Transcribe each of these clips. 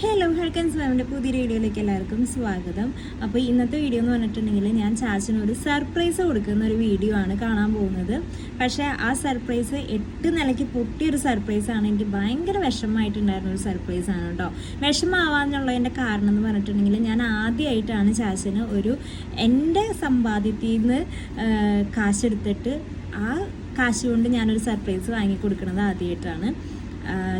Hello ഹെൽക്കൻസ് മാമിന്റെ പുതിയ വീഡിയോയിലേക്ക് എല്ലാവർക്കും സ്വാഗതം. അപ്പോൾ ഇന്നത്തെ വീഡിയോ എന്ന് പറഞ്ഞിട്ടുണ്ടെങ്കിൽ ഞാൻ ചാച്ചന് ഒരു സർപ്രൈസ് കൊടുക്കുന്ന ഒരു വീഡിയോ ആണ് കാണാൻ പോകുന്നത്. പക്ഷേ ആ സർപ്രൈസ് എട്ട് നിലയ്ക്ക് പൊട്ടിയൊരു ആണ്. എനിക്ക് ഭയങ്കര വിഷമമായിട്ടുണ്ടായിരുന്ന ഒരു സർപ്രൈസ് ആണ് കേട്ടോ. വിഷമമാവാന്നുള്ളതിന്റെ കാരണം എന്ന് പറഞ്ഞിട്ടുണ്ടെങ്കിൽ ഞാൻ ആദ്യമായിട്ടാണ് ചാച്ചന് ഒരു എന്റെ സമ്പാദ്യത്തിൽ നിന്ന് കാശെടുത്തിട്ട് ആ കാശ് കൊണ്ട് ഞാനൊരു സർപ്രൈസ് വാങ്ങി കൊടുക്കുന്നത് ആദ്യമായിട്ടാണ്.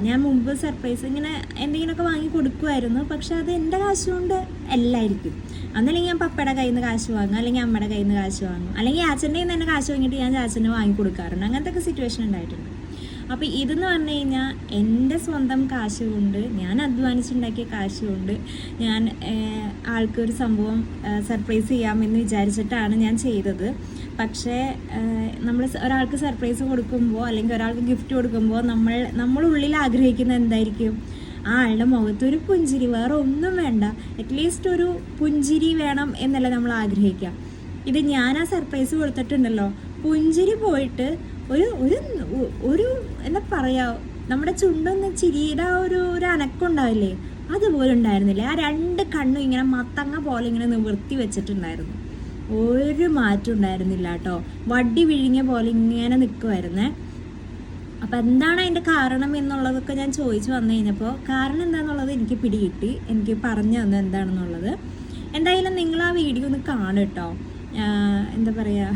ഞാൻ മുമ്പ് സർപ്രൈസ് ഇങ്ങനെ എന്തെങ്കിലുമൊക്കെ വാങ്ങി കൊടുക്കുമായിരുന്നു പക്ഷെ അത് എന്റെ കാശ് കൊണ്ട് എല്ലായിരിക്കും അന്നല്ലെങ്കിൽ ഞാൻ പപ്പയുടെ കയ്യിൽ നിന്ന് കാശ് വാങ്ങും അല്ലെങ്കിൽ അമ്മയുടെ കയ്യിൽ നിന്ന് കാശ് വാങ്ങും അല്ലെങ്കിൽ ചാച്ചന്റെ കയ്യിൽ നിന്ന് തന്നെ കാശ് വാങ്ങിയിട്ട് ഞാൻ ചാച്ചന് വാങ്ങി കൊടുക്കാറുണ്ട്. അങ്ങനത്തെ ഒക്കെ സിറ്റുവേഷൻ ഉണ്ടായിട്ടുണ്ട്. അപ്പോൾ ഇതെന്ന് പറഞ്ഞു കഴിഞ്ഞാൽ എന്റെ സ്വന്തം കാശ് കൊണ്ട് ഞാൻ അധ്വാനിച്ചുണ്ടാക്കിയ കാശ് കൊണ്ട് ഞാൻ ആൾക്കൊരു സംഭവം സർപ്രൈസ് ചെയ്യാമെന്ന് വിചാരിച്ചിട്ടാണ് ഞാൻ ചെയ്തത്. പക്ഷേ നമ്മൾ ഒരാൾക്ക് സർപ്രൈസ് കൊടുക്കുമ്പോൾ അല്ലെങ്കിൽ ഒരാൾക്ക് ഗിഫ്റ്റ് കൊടുക്കുമ്പോൾ നമ്മൾ നമ്മളുള്ളിൽ ആഗ്രഹിക്കുന്നത് എന്തായിരിക്കും? ആളുടെ മുഖത്ത് ഒരു പുഞ്ചിരി വേറെ ഒന്നും വേണ്ട. അറ്റ്ലീസ്റ്റ് ഒരു പുഞ്ചിരി വേണം എന്നല്ല നമ്മൾ ആഗ്രഹിക്കുക ഇത് ഞാൻ ആ സർപ്രൈസ് കൊടുത്തിട്ടുണ്ടല്ലോ. പുഞ്ചിരി പോയിട്ട് ഒരു ഒരു ഒരു എന്താ പറയാ നമ്മുടെ ചുണ്ടൊന്ന് ചിരിയുടെ ഒരു ഒരു അനക്കുണ്ടാവില്ലേ? അതുപോലെ ഉണ്ടായിരുന്നില്ല ആ രണ്ട് കണ്ണും ഇങ്ങനെ മത്തങ്ങ പോലെ ഇങ്ങനെ നിവർത്തി വെച്ചിട്ടുണ്ടായിരുന്നു. ഒരു മാറ്റം ഉണ്ടായിരുന്നില്ല കേട്ടോ. വടി വിഴുങ്ങിയ പോലെ ഇങ്ങനെ നിൽക്കുമായിരുന്നേ അപ്പം എന്താണ് അതിന്റെ കാരണം എന്നുള്ളതൊക്കെ ഞാൻ ചോദിച്ചു വന്നു കഴിഞ്ഞപ്പോൾ കാരണം എന്താണെന്നുള്ളത് എനിക്ക് പിടികിട്ടി. എനിക്ക് പറഞ്ഞു തന്നു എന്താണെന്നുള്ളത്. എന്തായാലും നിങ്ങൾ ആ വീഡിയോ ഒന്ന് കാണും കേട്ടോ. എന്താ പറയുക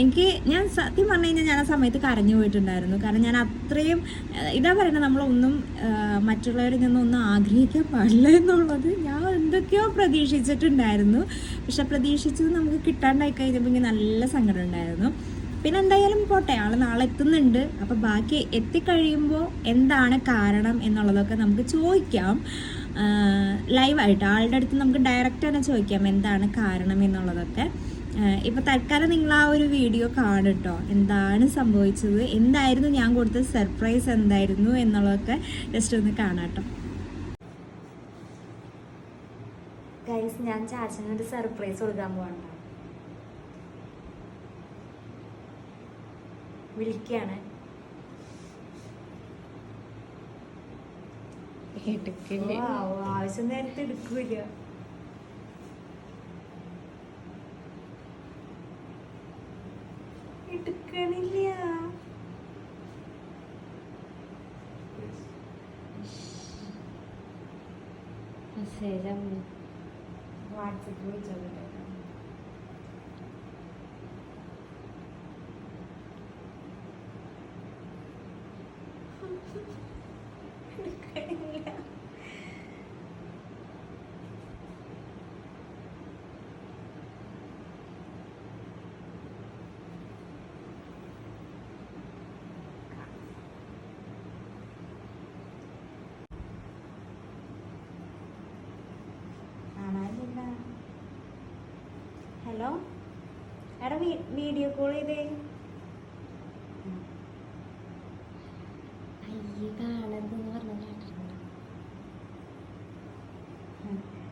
എനിക്ക് ഞാൻ സത്യം പറഞ്ഞു കഴിഞ്ഞാൽ ഞാൻ ആ സമയത്ത് കരഞ്ഞു പോയിട്ടുണ്ടായിരുന്നു. കാരണം ഞാൻ അത്രയും ഇതാ പറയുന്നത് നമ്മളൊന്നും മറ്റുള്ളവരിൽ നിന്നൊന്നും ആഗ്രഹിക്കാൻ പാടില്ല എന്നുള്ളത് ഞാൻ എന്തൊക്കെയോ പ്രതീക്ഷിച്ചിട്ടുണ്ടായിരുന്നു. പക്ഷെ പ്രതീക്ഷിച്ചത് നമുക്ക് കിട്ടാണ്ടായി കഴിഞ്ഞപ്പോൾ ഇങ്ങനെ നല്ല സങ്കടം ഉണ്ടായിരുന്നു. പിന്നെ എന്തായാലും പോട്ടെ ആൾ നാളെ എത്തുന്നുണ്ട്. അപ്പം ബാക്കി എത്തിക്കഴിയുമ്പോൾ എന്താണ് കാരണം എന്നുള്ളതൊക്കെ നമുക്ക് ചോദിക്കാം. ലൈവായിട്ട് ആളുടെ അടുത്ത് നമുക്ക് ഡയറക്റ്റ് തന്നെ ചോദിക്കാം എന്താണ് കാരണം എന്നുള്ളതൊക്കെ. ഇപ്പൊ തൽക്കാലം നിങ്ങൾ ആ ഒരു വീഡിയോ കാണട്ടോ എന്താണ് സംഭവിച്ചത്? എന്തായിരുന്നു ഞാൻ കൊടുത്ത സർപ്രൈസ് എന്തായിരുന്നു എന്നുള്ളതൊക്കെ ജസ്റ്റ് ഒന്ന് കാണാട്ടോ ഗൈസ് ഞാൻ ചാച്ചനൊരു സർപ്രൈസ് കൊടുക്കാൻ പോകണ്ട വിളിക്കാണ്. ആവശ്യം നേരത്തെ എടുക്കൂല എടുക്കണില്ല. 孩子都会照顾的。ഹലോ എടാ വീഡിയോ കോൾ ചെയ്തേ.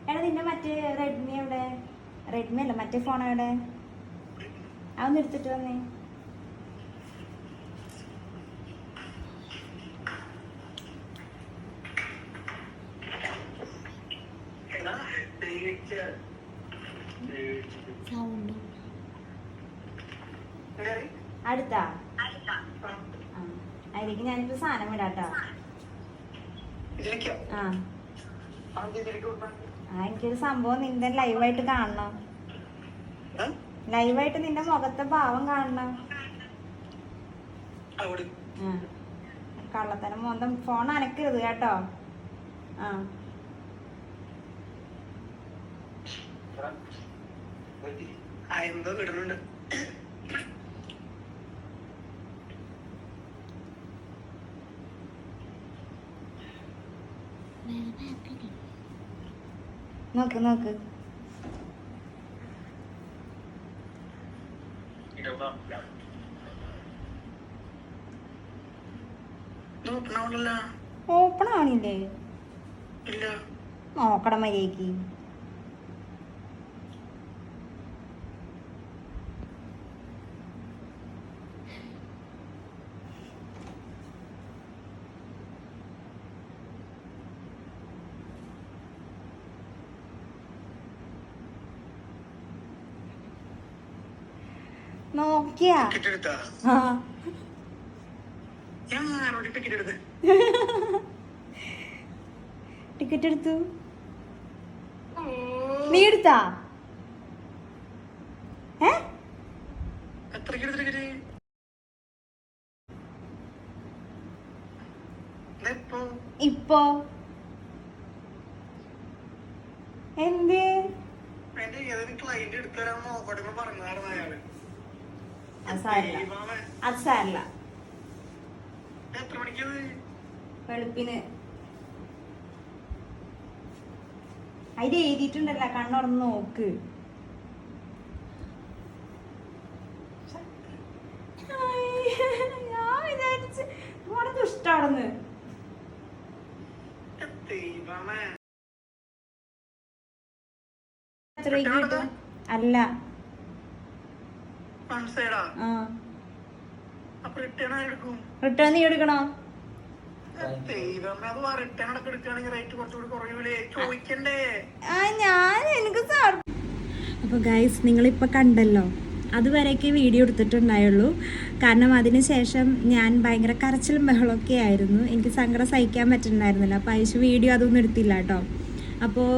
എടാ നിന്റെ മറ്റേ റെഡ്മി എവിടെ? റെഡ്മി അല്ല മറ്റേ ഫോൺ എവിടെ? അതൊന്ന് എടുത്തിട്ട് വന്നേ. സൗണ്ട് അടുത്താ. അതിലേക്ക് ഞാനിപ്പോ സാധനം വിടാട്ടോ. ആ. എനിക്കൊരു സംഭവം നിന്റെ ലൈവായിട്ട് കാണണം. ലൈവായിട്ട് നിന്റെ മുഖത്തെ ഭാവം കാണണം. കള്ളത്തരം കള്ളത്തനം മോന്തം ഫോൺ അനക്കരുത് കേട്ടോ. ആ. ആ എന്തോ കിട്ടുന്നുണ്ട് നോക്ക് നോക്ക്. ഓപ്പൺ ആണില്ലേ ഇല്ല. നോക്കണം മര്യാദയ്ക്ക് നോക്കിയാ? ടിക്കറ്റ് എടുത്താ നീ എടുത്താ? ഏ? ഇപ്പോ? എന്ത്? ക്ലൈന്റ് എടുത്തു തരാൻ നോക്കട്ടെ പറഞ്ഞായിരുന്നു അയാൾ. അത് എഴുതിയിട്ടുണ്ടല്ല കണ്ണുറന്ന് നോക്ക്. ഞാൻ വിചാരിച്ച് ഇവിടെ ദുഷ്ടാണെന്ന് അല്ല. കുറയൂലേ? ചോദിക്കണ്ടേ? ആ ഞാൻ എനിക്ക് അപ്പോൾ ഗൈസ് നിങ്ങളിപ്പോൾ കണ്ടല്ലോ. അതുവരെയൊക്കെ വീഡിയോ എടുത്തിട്ടുണ്ടായുള്ളൂ. കാരണം അതിന് ശേഷം ഞാൻ ഭയങ്കര കരച്ചിലും ബഹളമൊക്കെ ആയിരുന്നു. എനിക്ക് സങ്കടം സഹിക്കാൻ പറ്റുന്നുണ്ടായിരുന്നില്ല. അപ്പോൾ അയച്ചു വീഡിയോ അതൊന്നും എടുത്തില്ല കേട്ടോ. അപ്പോൾ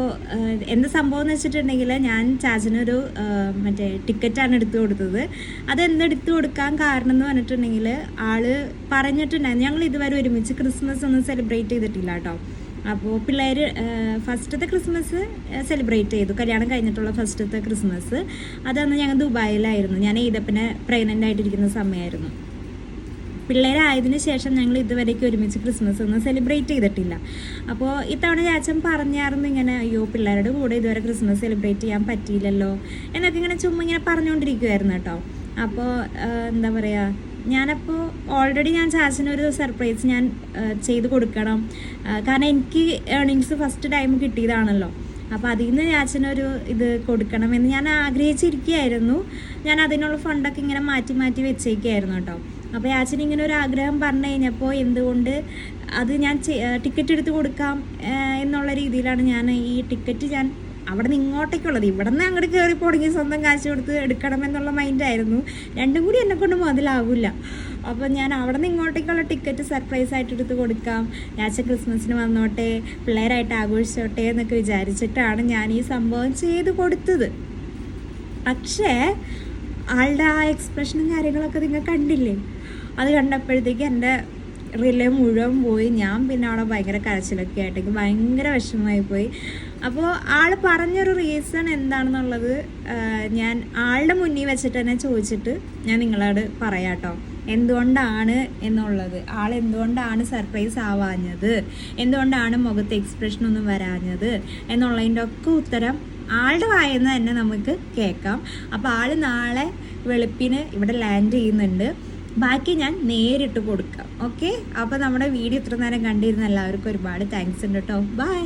എന്ത് സംഭവം എന്ന് വെച്ചിട്ടുണ്ടെങ്കിൽ ഞാൻ ചാച്ചനൊരു മറ്റേ ടിക്കറ്റാണ് എടുത്തു കൊടുത്തത്. അതെന്തെടുത്തു കൊടുക്കാൻ കാരണം എന്ന് പറഞ്ഞിട്ടുണ്ടെങ്കിൽ ആൾ പറഞ്ഞിട്ടുണ്ടായിരുന്നു. ഞങ്ങൾ ഇതുവരെ ഒരുമിച്ച് ക്രിസ്മസ് ഒന്നും സെലിബ്രേറ്റ് ചെയ്തിട്ടില്ല കേട്ടോ. അപ്പോൾ പിള്ളേർ ഫസ്റ്റത്തെ ക്രിസ്മസ് സെലിബ്രേറ്റ് ചെയ്തു. കല്യാണം കഴിഞ്ഞിട്ടുള്ള ഫസ്റ്റത്തെ ക്രിസ്മസ്. അതന്ന് ഞങ്ങൾ ദുബായിലായിരുന്നു. ഞാൻ ഈദപ്പനെ പ്രഗ്നന്റ് ആയിട്ടിരിക്കുന്ന സമയമായിരുന്നു. പിള്ളേരായതിനു ശേഷം ഞങ്ങൾ ഇതുവരേക്കും ഒരുമിച്ച് ക്രിസ്മസ് ഒന്നും സെലിബ്രേറ്റ് ചെയ്തിട്ടില്ല. അപ്പോൾ ഇത്തവണ ചാച്ചൻ പറഞ്ഞായിരുന്നു ഇങ്ങനെ അയ്യോ പിള്ളേരുടെ കൂടെ ഇതുവരെ ക്രിസ്മസ് സെലിബ്രേറ്റ് ചെയ്യാൻ പറ്റിയില്ലല്ലോ എന്നൊക്കെ ഇങ്ങനെ ചുമ്മാ ഇങ്ങനെ പറഞ്ഞുകൊണ്ടിരിക്കുമായിരുന്നു കേട്ടോ. അപ്പോൾ എന്താ പറയുക ഞാനപ്പോൾ ഓൾറെഡി ഞാൻ ചാച്ചനൊരു സർപ്രൈസ് ഞാൻ ചെയ്ത് കൊടുക്കണം. കാരണം എനിക്ക് ഏർണിങ്സ് ഫസ്റ്റ് ടൈം കിട്ടിയതാണല്ലോ. അപ്പോൾ അതിൽ നിന്ന് ചാച്ചനൊരു ഇത് കൊടുക്കണമെന്ന് ഞാൻ ആഗ്രഹിച്ചിരിക്കുകയായിരുന്നു. ഞാൻ അതിനുള്ള ഫണ്ടൊക്കെ ഇങ്ങനെ മാറ്റി മാറ്റി വെച്ചേക്കായിരുന്നു കേട്ടോ. അപ്പോൾ യാച്ചൻ ഇങ്ങനെ ഒരു ആഗ്രഹം പറഞ്ഞു കഴിഞ്ഞപ്പോൾ എന്തുകൊണ്ട് അത് ഞാൻ ടിക്കറ്റ് എടുത്ത് കൊടുക്കാം എന്നുള്ള രീതിയിലാണ് ഞാൻ ഈ ടിക്കറ്റ് ഞാൻ അവിടെ നിന്ന് ഇങ്ങോട്ടേക്കുള്ളത്. ഇവിടെ നിന്ന് അങ്ങോട്ട് കയറി പോണെങ്കിൽ സ്വന്തം കാശ് കൊടുത്ത് എടുക്കണം എന്നുള്ള മൈൻഡായിരുന്നു രണ്ടും കൂടി എന്നെ കൊണ്ട് മുതലാവില്ല അപ്പോൾ ഞാൻ അവിടെ നിന്ന് ഇങ്ങോട്ടേക്കുള്ള ടിക്കറ്റ് സർപ്രൈസ് ആയിട്ട് എടുത്ത് കൊടുക്കാം. ഞാച്ച ക്രിസ്മസിന് വന്നോട്ടെ പിള്ളേരായിട്ട് ആഘോഷിച്ചോട്ടെ എന്നൊക്കെ വിചാരിച്ചിട്ടാണ് ഞാൻ ഈ സംഭവം ചെയ്ത് കൊടുത്തത്. പക്ഷേ ആളുടെ ആ എക്സ്പ്രഷനും കാര്യങ്ങളൊക്കെ നിങ്ങൾ കണ്ടില്ലേ? അത് കണ്ടപ്പോഴത്തേക്ക് എന്റെ റിലേ മുഴുവൻ പോയി. ഞാൻ പിന്നെ അവിടെ ഭയങ്കര കരച്ചിലൊക്കെ ആയിട്ട് ഭയങ്കര വിഷമമായി പോയി അപ്പോൾ ആൾ പറഞ്ഞൊരു റീസൺ എന്താണെന്നുള്ളത് ഞാൻ ആളുടെ മുന്നിൽ വെച്ചിട്ട് തന്നെ ചോദിച്ചിട്ട് ഞാൻ നിങ്ങളോട് പറയാട്ടോ. എന്തുകൊണ്ടാണ് എന്നുള്ളത്? ആൾ എന്തുകൊണ്ടാണ് സർപ്രൈസ് ആവാഞ്ഞത്? എന്തുകൊണ്ടാണ് മുഖത്ത് എക്സ്പ്രഷൻ ഒന്നും വരാഞ്ഞത്? എന്നുള്ളതിന്റെ ഒക്കെ ഉത്തരം ആളുടെ വായെന്ന് തന്നെ നമുക്ക് കേൾക്കാം. അപ്പോൾ ആൾ നാളെ വെളുപ്പിന് ഇവിടെ ലാൻഡ് ചെയ്യുന്നുണ്ട്. ബാക്കി ഞാൻ നേരിട്ട് കൊടുക്കാം. ഓക്കെ അപ്പോൾ നമ്മുടെ വീഡിയോ ഇത്ര നേരം കണ്ടിരുന്ന എല്ലാവർക്കും ഒരുപാട് താങ്ക്സ് ഉണ്ട് കേട്ടോ ബൈ